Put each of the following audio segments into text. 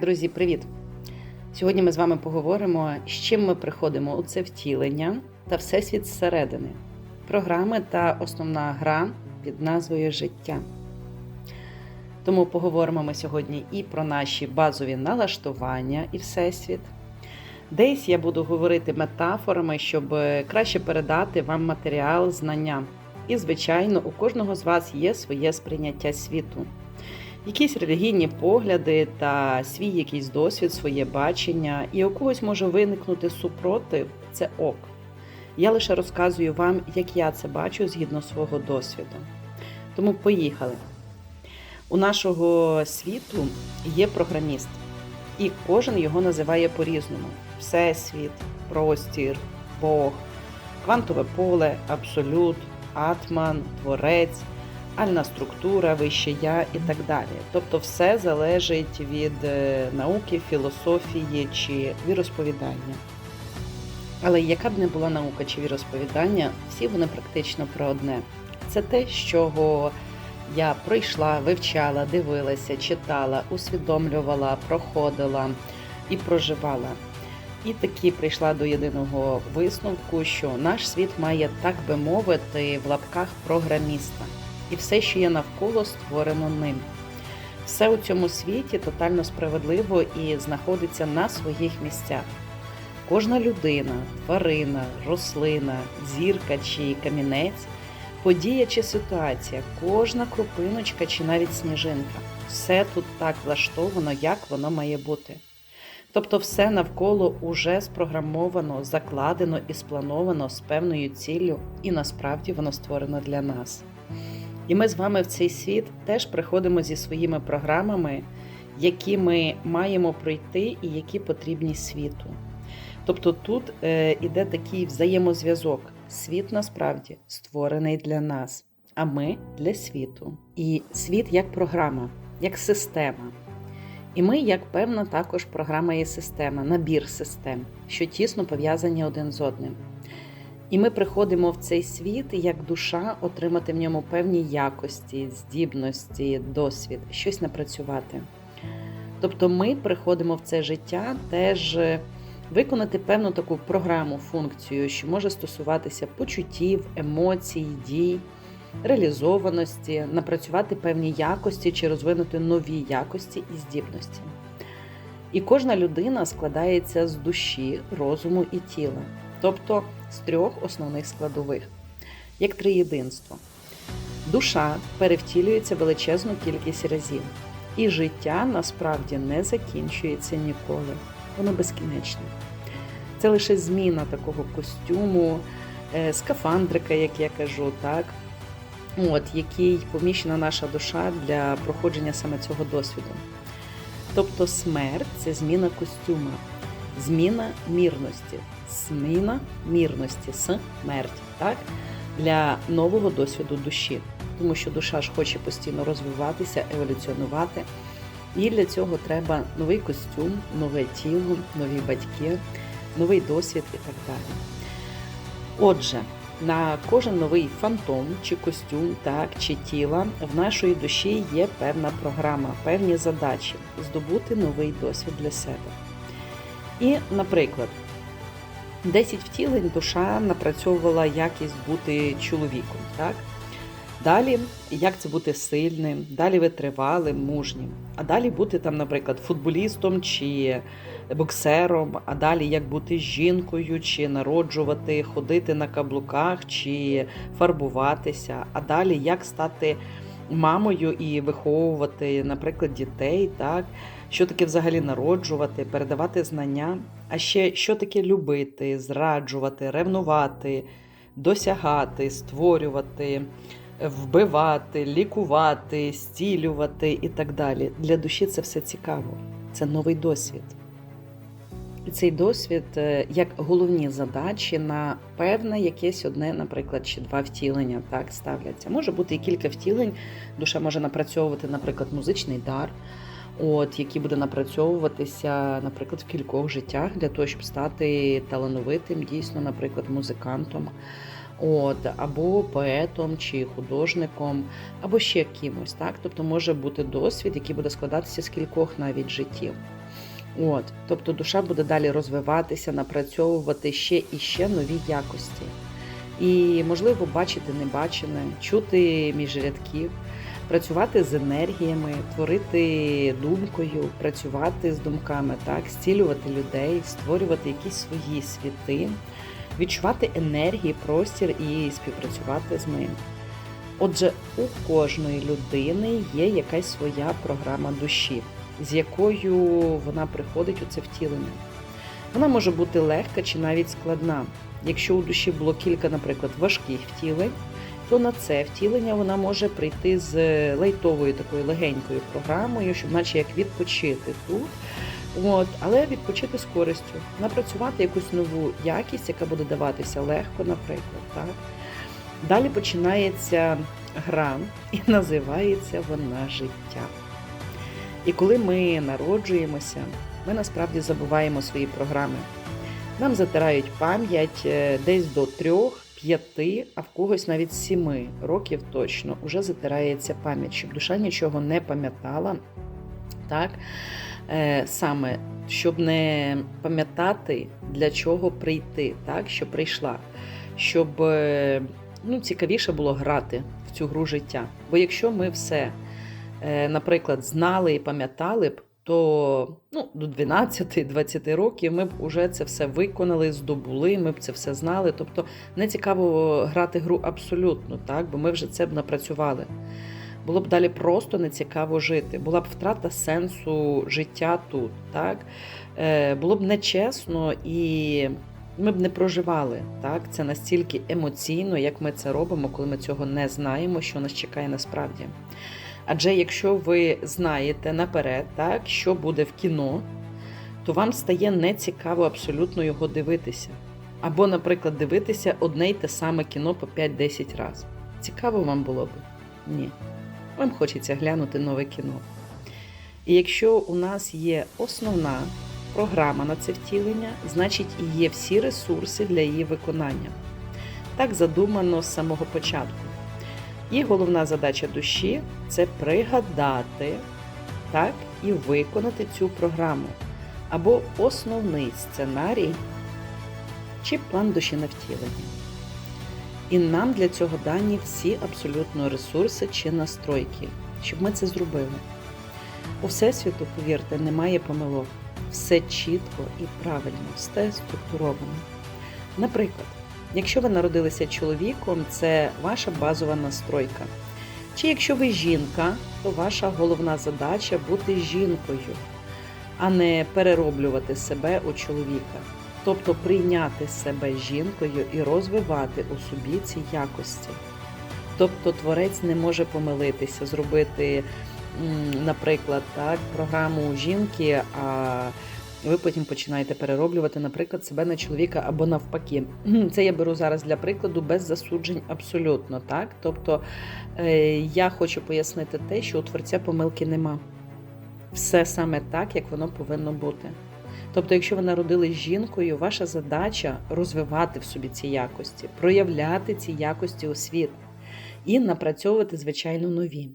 Друзі, привіт! Сьогодні ми з вами поговоримо, з чим ми приходимо у це втілення та всесвіт зсередини, програми та основна гра під назвою Життя. Тому поговоримо ми сьогодні і про наші базові налаштування і всесвіт. Десь я буду говорити метафорами, щоб краще передати вам матеріал, знання. І, звичайно, у кожного з вас є своє сприйняття світу якісь релігійні погляди та свій якийсь досвід, своє бачення, і у когось може виникнути супротив це ок. Я лише розказую вам, як я це бачу згідно свого досвіду. Тому поїхали. У нашого світу є програміст, і кожен його називає по-різному: Всесвіт, простір, Бог, квантове поле, абсолют, атман, творець альна структура, вище я і так далі. Тобто, все залежить від е, науки, філософії чи віросповідання. Але яка б не була наука чи віросповідання, всі вони практично про одне. Це те, що я пройшла, вивчала, дивилася, читала, усвідомлювала, проходила і проживала. І таки прийшла до єдиного висновку, що наш світ має, так би мовити, в лапках програміста і все, що є навколо, створено ним. Все у цьому світі тотально справедливо і знаходиться на своїх місцях. Кожна людина, тварина, рослина, зірка чи камінець, подія чи ситуація, кожна крупиночка чи навіть сніжинка все тут так влаштовано, як воно має бути. Тобто все навколо уже спрограмовано, закладено і сплановано з певною ціллю, і насправді воно створено для нас. І ми з вами в цей світ теж приходимо зі своїми програмами, які ми маємо пройти і які потрібні світу. Тобто тут е, іде такий взаємозв'язок. Світ насправді створений для нас, а ми для світу. І світ як програма, як система. І ми, як певна, також програма і система, набір систем, що тісно пов'язані один з одним. І ми приходимо в цей світ як душа отримати в ньому певні якості, здібності, досвід, щось напрацювати. Тобто ми приходимо в це життя теж виконати певну таку програму, функцію, що може стосуватися почуттів, емоцій, дій, реалізованості, напрацювати певні якості чи розвинути нові якості і здібності. І кожна людина складається з душі, розуму і тіла тобто з трьох основних складових, як триєдинство. Душа перевтілюється величезну кількість разів, і життя насправді не закінчується ніколи. Воно безкінечне. Це лише зміна такого костюму, е, скафандрика, як я кажу, так? От, який поміщена наша душа для проходження саме цього досвіду. Тобто смерть це зміна костюма, зміна мірності зміна мірності, смерть, так? для нового досвіду душі. Тому що душа ж хоче постійно розвиватися, еволюціонувати. І для цього треба новий костюм, нове тіло, нові батьки, новий досвід і так далі. Отже, на кожен новий фантом чи костюм, так, чи тіла в нашої душі є певна програма, певні задачі здобути новий досвід для себе. І, наприклад, 10 втілень душа напрацьовувала якість бути чоловіком. так? Далі, як це бути сильним, далі витривалим, мужнім. А далі бути там, наприклад, футболістом чи боксером, а далі як бути жінкою, чи народжувати, ходити на каблуках, чи фарбуватися, а далі як стати мамою і виховувати, наприклад, дітей, так? Що таке взагалі народжувати, передавати знання, а ще що таке любити, зраджувати, ревнувати, досягати, створювати, вбивати, лікувати, стілювати і так далі. Для душі це все цікаво, це новий досвід. І цей досвід е, як головні задачі на певне якесь одне, наприклад, чи два втілення так ставляться. Може бути і кілька втілень. Душа може напрацьовувати, наприклад, музичний дар, от який буде напрацьовуватися, наприклад, в кількох життях для того, щоб стати талановитим, дійсно, наприклад, музикантом. От, або поетом чи художником, або ще кимось, так тобто може бути досвід, який буде складатися з кількох навіть життів. От, тобто душа буде далі розвиватися, напрацьовувати ще і ще нові якості. І, можливо, бачити небачене, чути між рядків, працювати з енергіями, творити думкою, працювати з думками, так, зцілювати людей, створювати якісь свої світи, відчувати енергії, простір і співпрацювати з ним. Отже, у кожної людини є якась своя програма душі, з якою вона приходить у це втілення. Вона може бути легка чи навіть складна. Якщо у душі було кілька, наприклад, важких втілень, то на це втілення вона може прийти з лайтовою такою легенькою програмою, щоб наче як відпочити тут. От, але відпочити з користю, напрацювати якусь нову якість, яка буде даватися легко, наприклад. Так? Далі починається гра, і називається вона життя. І коли ми народжуємося, ми насправді забуваємо свої програми. Нам затирають пам'ять е, десь до трьох, п'яти, а в когось навіть сіми років точно вже затирається пам'ять, щоб душа нічого не пам'ятала. Так? Е, Саме, щоб не пам'ятати, для чого прийти, так? що прийшла, щоб е, ну, цікавіше було грати в цю гру життя. Бо якщо ми все, е, наприклад, знали і пам'ятали б, то ну, до 12-20 років ми б вже це все виконали, здобули, ми б це все знали. Тобто не цікаво грати гру абсолютно, так? бо ми вже це б напрацювали. Було б далі просто нецікаво жити, була б втрата сенсу життя тут. так? Е, Було б нечесно і ми б не проживали. так? Це настільки емоційно, як ми це робимо, коли ми цього не знаємо, що нас чекає насправді. Адже якщо ви знаєте наперед, так, що буде в кіно, то вам стає нецікаво абсолютно його дивитися. Або, наприклад, дивитися одне й те саме кіно по 5-10 разів. Цікаво вам було б? Ні. Вам хочеться глянути нове кіно. І якщо у нас є основна програма на це втілення, значить і є всі ресурси для її виконання. Так задумано з самого початку. І головна задача душі це пригадати так, і виконати цю програму. Або основний сценарій чи план душі на втілення. І нам для цього дані всі абсолютно ресурси чи настройки, щоб ми це зробили. У Всесвіту, повірте, немає помилок. Все чітко і правильно, все структуровано. Наприклад, Якщо ви народилися чоловіком, це ваша базова настройка. Чи якщо ви жінка, то ваша головна задача бути жінкою, а не перероблювати себе у чоловіка. Тобто прийняти себе жінкою і розвивати у собі ці якості. Тобто творець не може помилитися, зробити, наприклад, так, програму жінки. а ви потім починаєте перероблювати, наприклад, себе на чоловіка або навпаки. Це я беру зараз для прикладу без засуджень абсолютно. так? Тобто е, я хочу пояснити те, що у творця помилки нема. Все саме так, як воно повинно бути. Тобто, якщо ви народились жінкою, ваша задача розвивати в собі ці якості, проявляти ці якості у світ і напрацьовувати, звичайно, нові.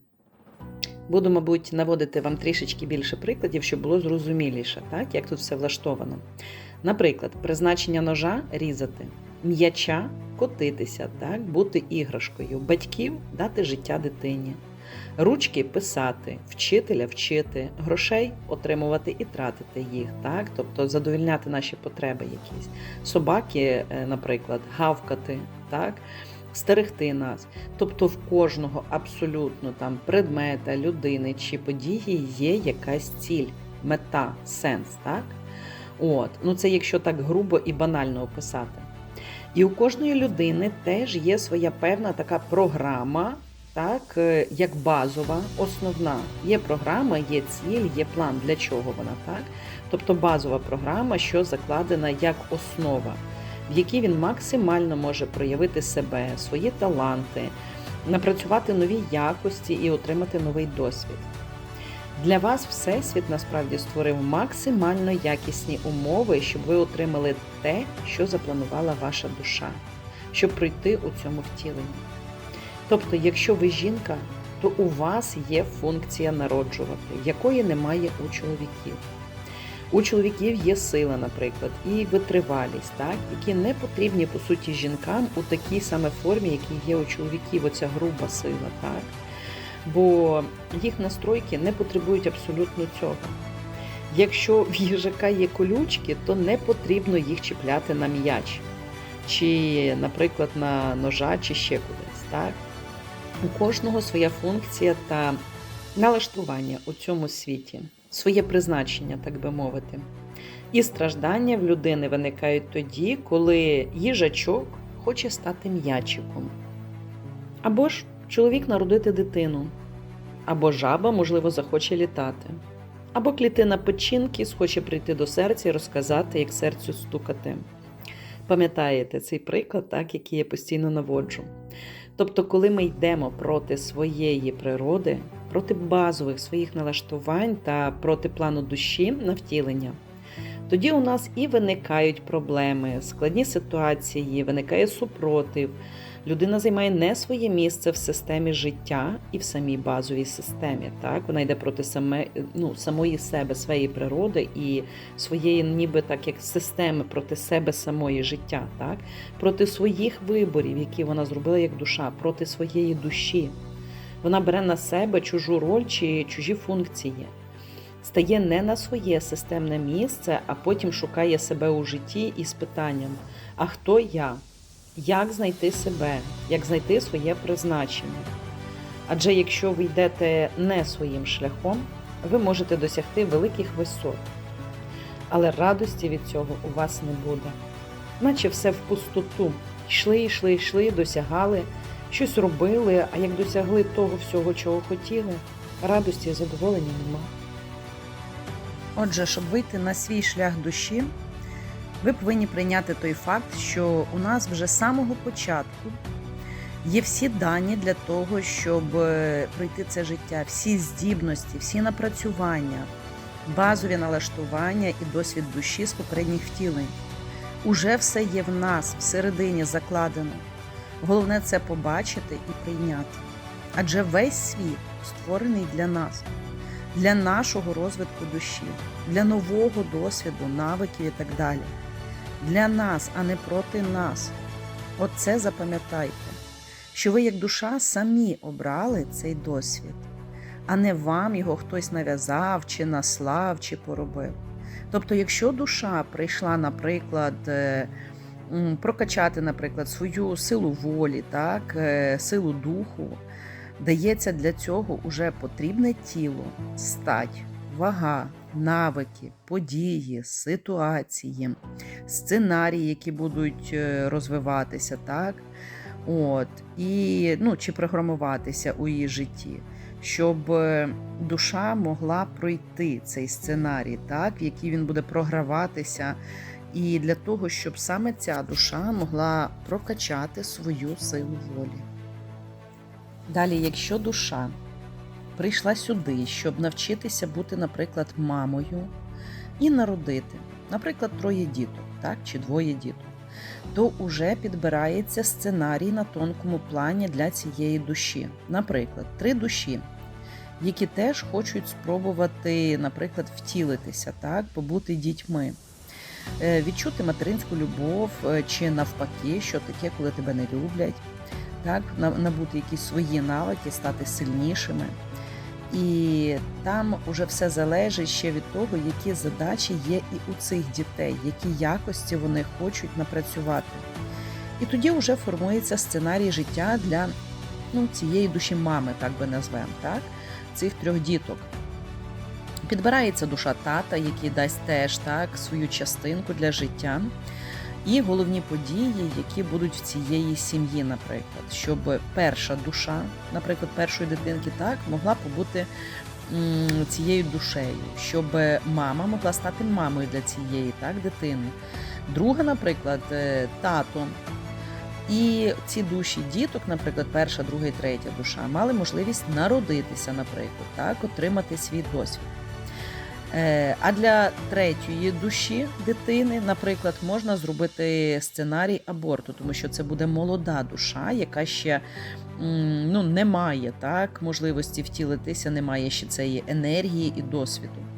Буду, мабуть, наводити вам трішечки більше прикладів, щоб було зрозуміліше, так, як тут все влаштовано. Наприклад, призначення ножа різати, м'яча котитися, так, бути іграшкою, батьків дати життя дитині, ручки писати, вчителя вчити, грошей отримувати і тратити їх, так, тобто задовільняти наші потреби якісь. Собаки, е, наприклад, гавкати. так, стерегти нас. Тобто в кожного абсолютно там предмета, людини чи події є якась ціль, мета, сенс. так? От. Ну Це якщо так грубо і банально описати. І у кожної людини теж є своя певна така програма, так, е, як базова, основна. Є програма, є ціль, є план, для чого вона так. Тобто базова програма, що закладена як основа в якій він максимально може проявити себе, свої таланти, напрацювати нові якості і отримати новий досвід. Для вас Всесвіт насправді створив максимально якісні умови, щоб ви отримали те, що запланувала ваша душа, щоб пройти у цьому втіленні. Тобто, якщо ви жінка, то у вас є функція народжувати, якої немає у чоловіків. У чоловіків є сила, наприклад, і витривалість, так, які не потрібні по суті жінкам у такій саме формі, які є у чоловіків, оця груба сила, так. Бо їх настройки не потребують абсолютно цього. Якщо в їжака є колючки, то не потрібно їх чіпляти на м'яч, чи, наприклад, на ножа, чи ще кудись. Так? У кожного своя функція та налаштування у цьому світі, своє призначення, так би мовити. І страждання в людини виникають тоді, коли їжачок хоче стати м'ячиком. Або ж чоловік народити дитину, або жаба, можливо, захоче літати, або клітина печінки схоче прийти до серця і розказати, як серцю стукати. Пам'ятаєте цей приклад, так, який я постійно наводжу. Тобто, коли ми йдемо проти своєї природи, проти базових своїх налаштувань та проти плану душі на втілення, тоді у нас і виникають проблеми, складні ситуації, виникає супротив. Людина займає не своє місце в системі життя і в самій базовій системі. Так вона йде проти саме ну, самої себе, своєї природи і своєї, ніби так як системи проти себе самої життя, так проти своїх виборів, які вона зробила як душа, проти своєї душі. Вона бере на себе чужу роль чи чужі функції. Стає не на своє системне місце, а потім шукає себе у житті із питанням: а хто я? як знайти себе, як знайти своє призначення. Адже якщо ви йдете не своїм шляхом, ви можете досягти великих висот, але радості від цього у вас не буде, наче все в пустоту. Йшли, йшли, йшли, досягали, щось робили, а як досягли того всього, чого хотіли, радості і задоволення нема. Отже, щоб вийти на свій шлях душі, ви повинні прийняти той факт, що у нас вже з самого початку є всі дані для того, щоб е, пройти це життя, всі здібності, всі напрацювання, базові налаштування і досвід душі з попередніх втілень. Уже все є в нас всередині закладено. Головне це побачити і прийняти. Адже весь світ створений для нас, для нашого розвитку душі, для нового досвіду, навиків і так далі для нас, а не проти нас. Оце запам'ятайте, що ви, як душа, самі обрали цей досвід, а не вам його хтось нав'язав, чи наслав, чи поробив. Тобто, якщо душа прийшла, наприклад, е, прокачати, наприклад, свою силу волі, так, е, силу духу, дається для цього уже потрібне тіло, стать, вага, навики, події, ситуації, сценарії, які будуть е, розвиватися, так? От, і, ну, чи програмуватися у її житті, щоб е, душа могла пройти цей сценарій, так, в який він буде програватися, і для того, щоб саме ця душа могла прокачати свою силу волі. Далі, якщо душа прийшла сюди, щоб навчитися бути, наприклад, мамою і народити, наприклад, троє діток, так, чи двоє діток, то вже підбирається сценарій на тонкому плані для цієї душі. Наприклад, три душі. Які теж хочуть спробувати, наприклад, втілитися, так, побути дітьми, відчути материнську любов е, чи навпаки, що таке, коли тебе не люблять, так, набути якісь свої навики, стати сильнішими. І там уже все залежить ще від того, які задачі є і у цих дітей, які якості вони хочуть напрацювати. І тоді вже формується сценарій життя для ну, цієї душі мами, так би назвемо, так? цих трьох діток. Підбирається душа тата, який дасть теж так свою частинку для життя і головні події, які будуть в цієї сім'ї, наприклад, щоб перша душа, наприклад, першої дитинки, так могла побути цією душею, щоб мама могла стати мамою для цієї так дитини. Друга, наприклад, е, тато. І ці душі діток, наприклад, перша, друга і третя душа, мали можливість народитися, наприклад, так, отримати свій досвід. Е, а для третьої душі дитини, наприклад, можна зробити сценарій аборту, тому що це буде молода душа, яка ще ну, не має так, можливості втілитися, не має ще цієї енергії і досвіду.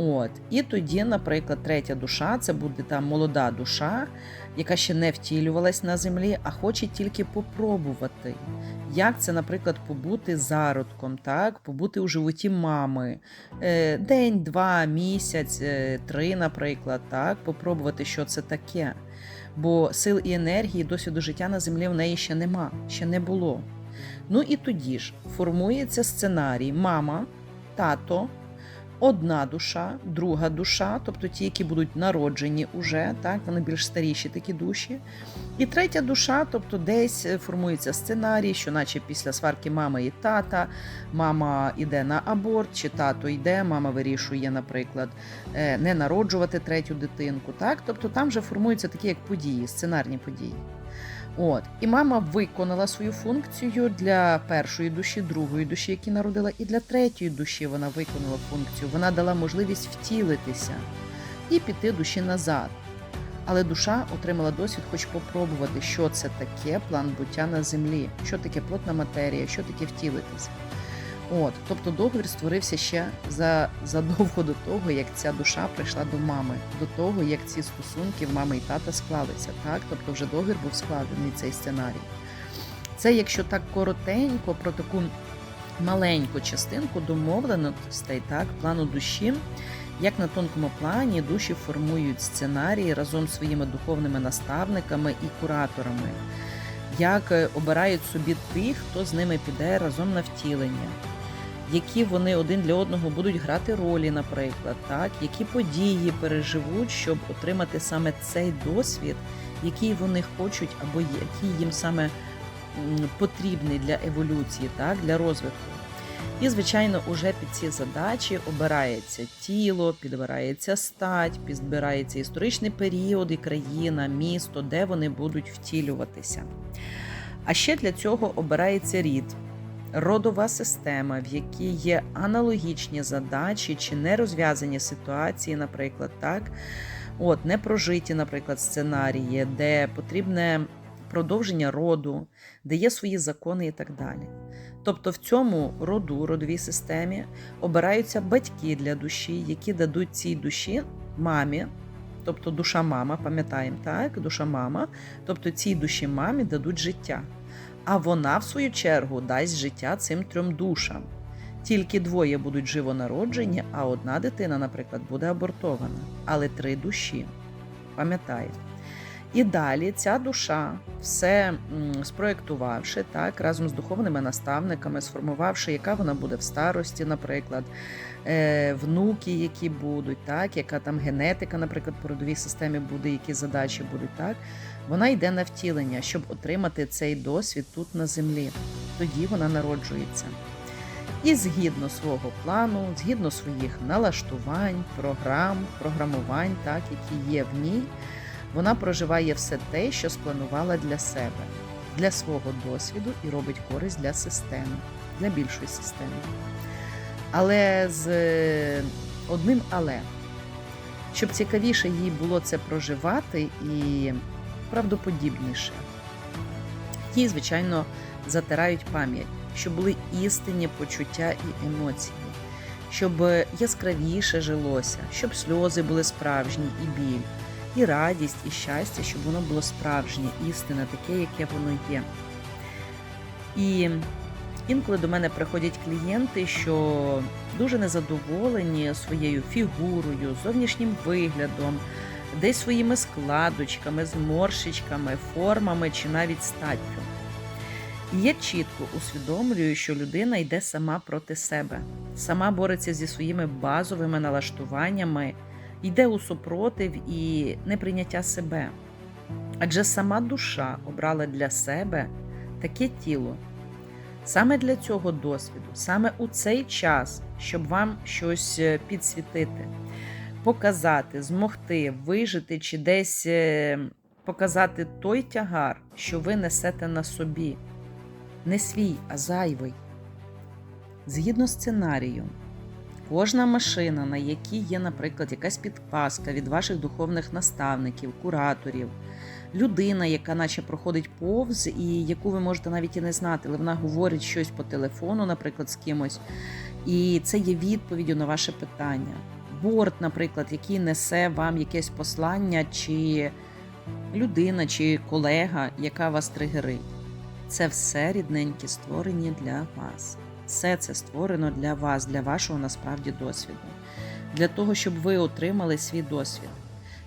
От. І тоді, наприклад, третя душа це буде та молода душа, яка ще не втілювалась на землі, а хоче тільки попробувати. Як це, наприклад, побути зародком, так? побути у животі мами Е, день, два, місяць, е, три, наприклад, так? попробувати, що це таке. Бо сил і енергії, досвіду життя на землі в неї ще нема, ще не було. Ну і тоді ж формується сценарій: мама, тато, одна душа, друга душа, тобто ті, які будуть народжені уже, так, вони більш старіші такі душі. І третя душа, тобто десь формується сценарій, що наче після сварки мами і тата, мама йде на аборт, чи тато йде, мама вирішує, наприклад, е, не народжувати третю дитинку. Так? Тобто там вже формуються такі як події, сценарні події. От. І мама виконала свою функцію для першої душі, другої душі, які народила, і для третьої душі вона виконала функцію. Вона дала можливість втілитися і піти душі назад. Але душа отримала досвід, хоч попробувати, що це таке план буття на землі, що таке плотна матерія, що таке втілитися. От, тобто договір створився ще за, задовго до того, як ця душа прийшла до мами, до того, як ці стосунки в мами і тата склалися. Так? Тобто вже договір був складений цей сценарій. Це якщо так коротенько про таку маленьку частинку домовленостей, так, плану душі, як на тонкому плані душі формують сценарії разом з своїми духовними наставниками і кураторами, як е, обирають собі тих, хто з ними піде разом на втілення які вони один для одного будуть грати ролі, наприклад, так, які події переживуть, щоб отримати саме цей досвід, який вони хочуть, або який їм саме потрібний для еволюції, так, для розвитку. І, звичайно, уже під ці задачі обирається тіло, підбирається стать, підбирається історичний період і країна, місто, де вони будуть втілюватися. А ще для цього обирається рід родова система, в якій є аналогічні задачі чи нерозв'язані ситуації, наприклад, так, от, не прожиті, наприклад, сценарії, де потрібне продовження роду, де є свої закони і так далі. Тобто в цьому роду, родовій системі, обираються батьки для душі, які дадуть цій душі мамі. Тобто душа мама, пам'ятаємо так, душа мама, тобто цій душі мамі дадуть життя а вона, в свою чергу, дасть життя цим трьом душам. Тільки двоє будуть живонароджені, а одна дитина, наприклад, буде абортована, але три душі. Пам'ятає. І далі ця душа, все спроєктувавши так, разом з духовними наставниками, сформувавши, яка вона буде в старості, наприклад, е, внуки, які будуть, так, яка там генетика, наприклад, по родовій системі буде, які задачі будуть, так, вона йде на втілення, щоб отримати цей досвід тут на землі. Тоді вона народжується. І згідно свого плану, згідно своїх налаштувань, програм, програмувань, так, які є в ній, вона проживає все те, що спланувала для себе, для свого досвіду і робить користь для системи, для більшої системи. Але з одним але, щоб цікавіше їй було це проживати і правдоподібніше. Ті, звичайно, затирають пам'ять, щоб були істинні почуття і емоції, щоб яскравіше жилося, щоб сльози були справжні і біль, і радість, і щастя, щоб воно було справжнє, істинне, таке, яке воно є. І інколи до мене приходять клієнти, що дуже незадоволені своєю фігурою, зовнішнім виглядом десь своїми складочками, зморшечками, формами чи навіть статтю. І я чітко усвідомлюю, що людина йде сама проти себе, сама бореться зі своїми базовими налаштуваннями, йде у супротив і неприйняття себе. Адже сама душа обрала для себе таке тіло. Саме для цього досвіду, саме у цей час, щоб вам щось е, підсвітити показати, змогти вижити чи десь е, показати той тягар, що ви несете на собі. Не свій, а зайвий. Згідно сценарію, кожна машина, на якій є, наприклад, якась підпаска від ваших духовних наставників, кураторів, людина, яка наче проходить повз, і яку ви можете навіть і не знати, але вона говорить щось по телефону, наприклад, з кимось. І це є відповіддю на ваше питання борт, наприклад, який несе вам якесь послання, чи людина, чи колега, яка вас тригерить. Це все рідненькі створені для вас. Все це створено для вас, для вашого насправді досвіду, для того, щоб ви отримали свій досвід.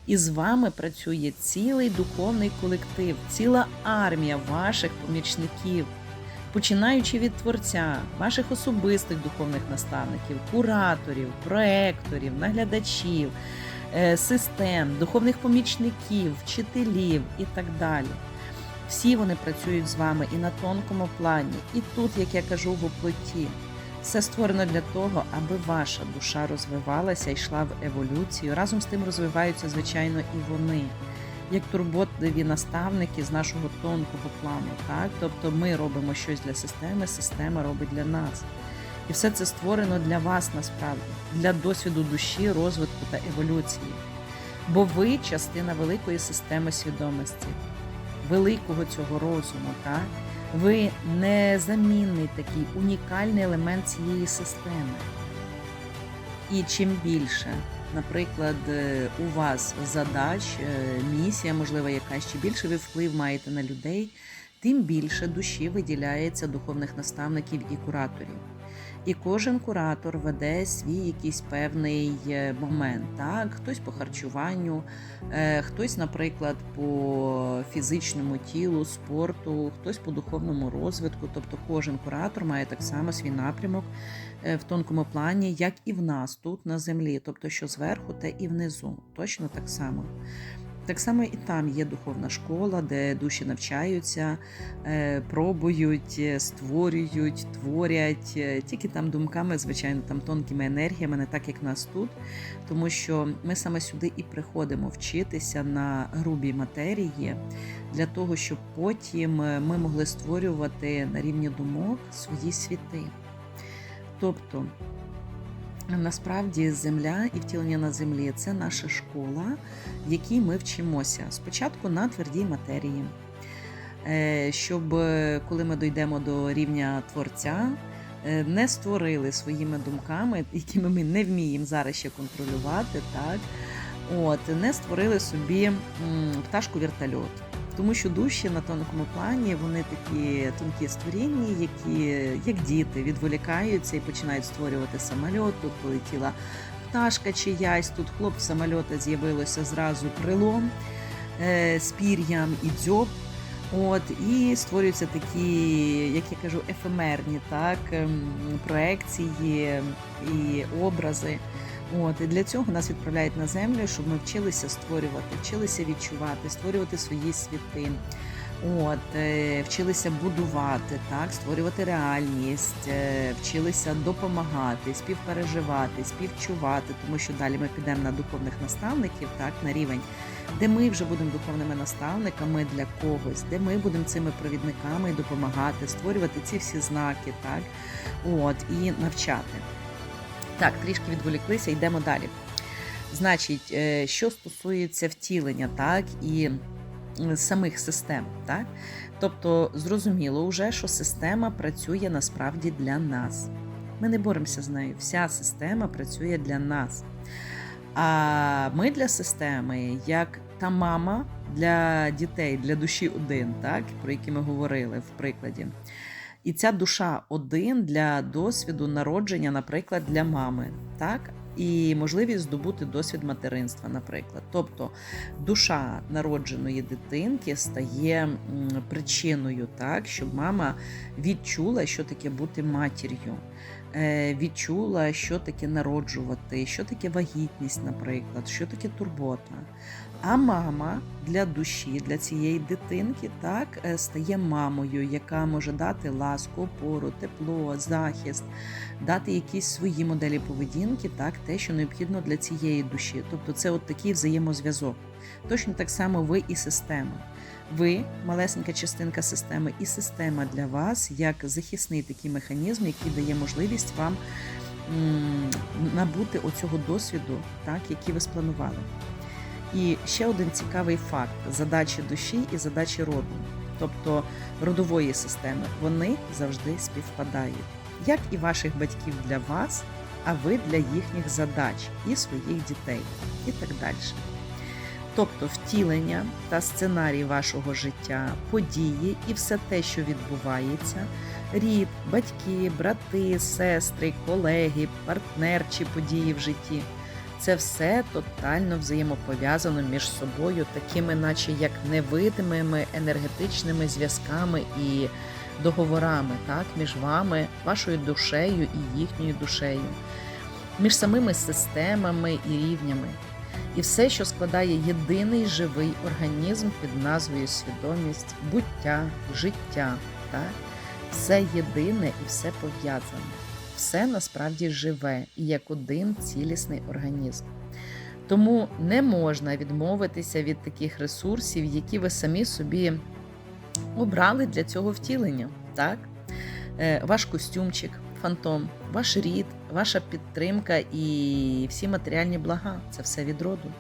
І з вами працює цілий духовний колектив, ціла армія ваших помічників, починаючи від творця, ваших особистих духовних наставників, кураторів, проекторів, наглядачів, е, систем, духовних помічників, вчителів і так далі. Всі вони працюють з вами і на тонкому плані, і тут, як я кажу, в оплоті. Все створено для того, аби ваша душа розвивалася йшла в еволюцію. Разом з тим розвиваються, звичайно, і вони, як турботливі наставники з нашого тонкого плану. Так? Тобто ми робимо щось для системи, система робить для нас. І все це створено для вас насправді, для досвіду душі, розвитку та еволюції. Бо ви частина великої системи свідомості, великого цього розуму. так? Ви незамінний такий унікальний елемент цієї системи. І чим більше, наприклад, е, у вас задач, е, місія, можливо, якась, ще більше ви вплив маєте на людей, тим більше душі виділяється духовних наставників і кураторів. І кожен куратор веде свій якийсь певний е, момент. Так? Хтось по харчуванню, е, хтось, наприклад, по фізичному тілу, спорту, хтось по духовному розвитку. Тобто кожен куратор має так само свій напрямок е, в тонкому плані, як і в нас тут на землі, тобто що зверху, те і внизу. Точно так само. Так само і там є духовна школа, де душі навчаються, е, пробують, е, створюють, творять, е, тільки там думками, звичайно, там тонкими енергіями, не так як нас тут, тому що ми саме сюди і приходимо вчитися на грубій матерії для того, щоб потім ми могли створювати на рівні думок свої світи. Тобто Насправді земля і втілення на землі це наша школа, в якій ми вчимося. Спочатку на твердій матерії, е, щоб е, коли ми дійдемо до рівня творця, е, не створили своїми думками, якими ми не вміємо зараз ще контролювати, так? От не створили собі пташку вертольот. Тому що душі на тонкому плані вони такі тонкі створіння, які, як діти, відволікаються і починають створювати самольот. Тут полетіла пташка чиясь, тут хлоп самольота з'явилося зразу крилом е, з пір'ям і дзьоб. От, І створюються такі, як я кажу, ефемерні так, ем, проекції і образи. От і для цього нас відправляють на землю, щоб ми вчилися створювати, вчилися відчувати, створювати свої світи. От, е, вчилися будувати, так, створювати реальність, е, вчилися допомагати, співпереживати, співчувати, тому що далі ми підемо на духовних наставників, так, на рівень, де ми вже будемо духовними наставниками для когось, де ми будемо цими провідниками допомагати, створювати ці всі знаки, так, от, і навчати. Так, трішки відволіклися, йдемо далі. Значить, е, що стосується втілення, так, і самих систем, так? Тобто, зрозуміло вже, що система працює насправді для нас. Ми не боремося з нею. Вся система працює для нас. А ми для системи, як та мама для дітей, для душі один, так, про які ми говорили в прикладі. І ця душа один для досвіду народження, наприклад, для мами, так? І можливість здобути досвід материнства, наприклад. Тобто душа народженої дитинки стає причиною, так, щоб мама відчула, що таке бути матір'ю, е, відчула, що таке народжувати, що таке вагітність, наприклад, що таке турбота. А мама для душі, для цієї дитинки, так е, стає мамою, яка може дати ласку, опору, тепло, захист, дати якісь свої моделі поведінки, так, те, що необхідно для цієї душі. Тобто це от такий взаємозв'язок. Точно так само ви і система. Ви малесенька частинка системи, і система для вас як захисний такий механізм, який дає можливість вам набути оцього досвіду, так, який ви спланували. І ще один цікавий факт: задачі душі і задачі роду, тобто родової системи, вони завжди співпадають. Як і ваших батьків для вас, а ви для їхніх задач і своїх дітей, і так далі. Тобто втілення та сценарій вашого життя, події і все те, що відбувається, рід, батьки, брати, сестри, колеги, партнерчі події в житті. Це все тотально взаємопов'язано між собою, такими, наче як невидимими енергетичними зв'язками і договорами, так, між вами, вашою душею і їхньою душею, між самими системами і рівнями. І все, що складає єдиний живий організм під назвою свідомість, буття, життя, так? все єдине і все пов'язане. Все насправді живе і як один цілісний організм. Тому не можна відмовитися від таких ресурсів, які ви самі собі обрали для цього втілення. Так? Е, Ваш костюмчик, фантом, ваш рід, ваша підтримка і всі матеріальні блага це все від роду.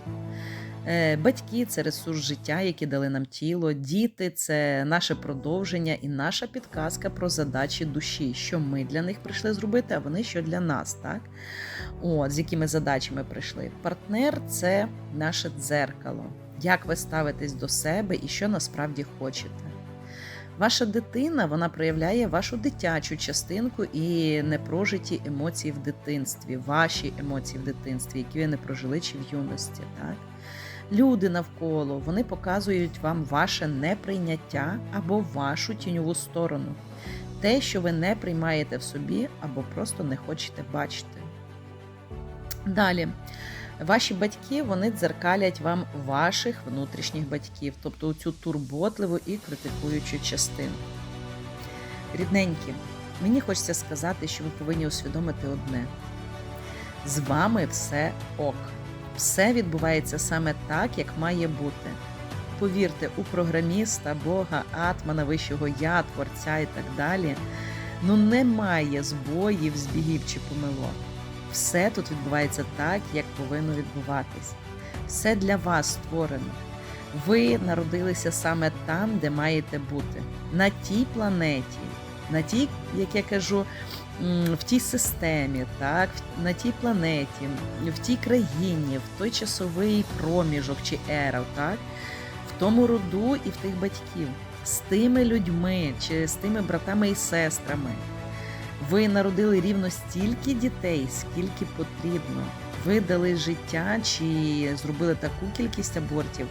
Е, Батьки це ресурс життя, які дали нам тіло. Діти це наше продовження і наша підказка про задачі душі, що ми для них прийшли зробити, а вони що для нас, так? От, з якими задачами прийшли. Партнер це наше дзеркало. Як ви ставитесь до себе і що насправді хочете. Ваша дитина вона проявляє вашу дитячу частинку і непрожиті емоції в дитинстві, ваші емоції в дитинстві, які ви не прожили чи в юності. Так? Люди навколо вони показують вам ваше неприйняття або вашу тіньову сторону, те, що ви не приймаєте в собі або просто не хочете бачити. Далі. Ваші батьки вони дзеркалять вам ваших внутрішніх батьків, тобто цю турботливу і критикуючу частину. Рідненькі, мені хочеться сказати, що ви повинні усвідомити одне: з вами все ок. Все відбувається саме так, як має бути. Повірте, у програміста, Бога, Атмана, вищого я, творця і так далі. Ну немає збоїв, збігів чи помилок. Все тут відбувається так, як повинно відбуватись. Все для вас створено. Ви народилися саме там, де маєте бути, на тій планеті, на тій, як я кажу, в тій системі, так, на тій планеті, в тій країні, в той часовий проміжок чи ера, так, в тому роду і в тих батьків, з тими людьми чи з тими братами і сестрами. Ви народили рівно стільки дітей, скільки потрібно. Ви дали життя чи зробили таку кількість абортів,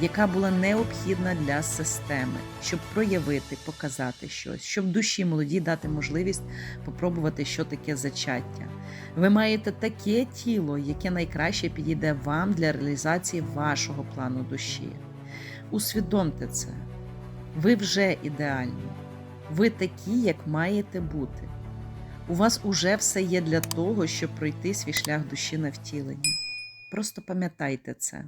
яка була необхідна для системи, щоб проявити, показати щось, щоб душі молоді дати можливість попробувати, що таке зачаття. Ви маєте таке тіло, яке найкраще підійде вам для реалізації вашого плану душі. Усвідомте це. Ви вже ідеальні. Ви такі, як маєте бути. У вас уже все є для того, щоб пройти свій шлях душі на втілення. Просто пам'ятайте це.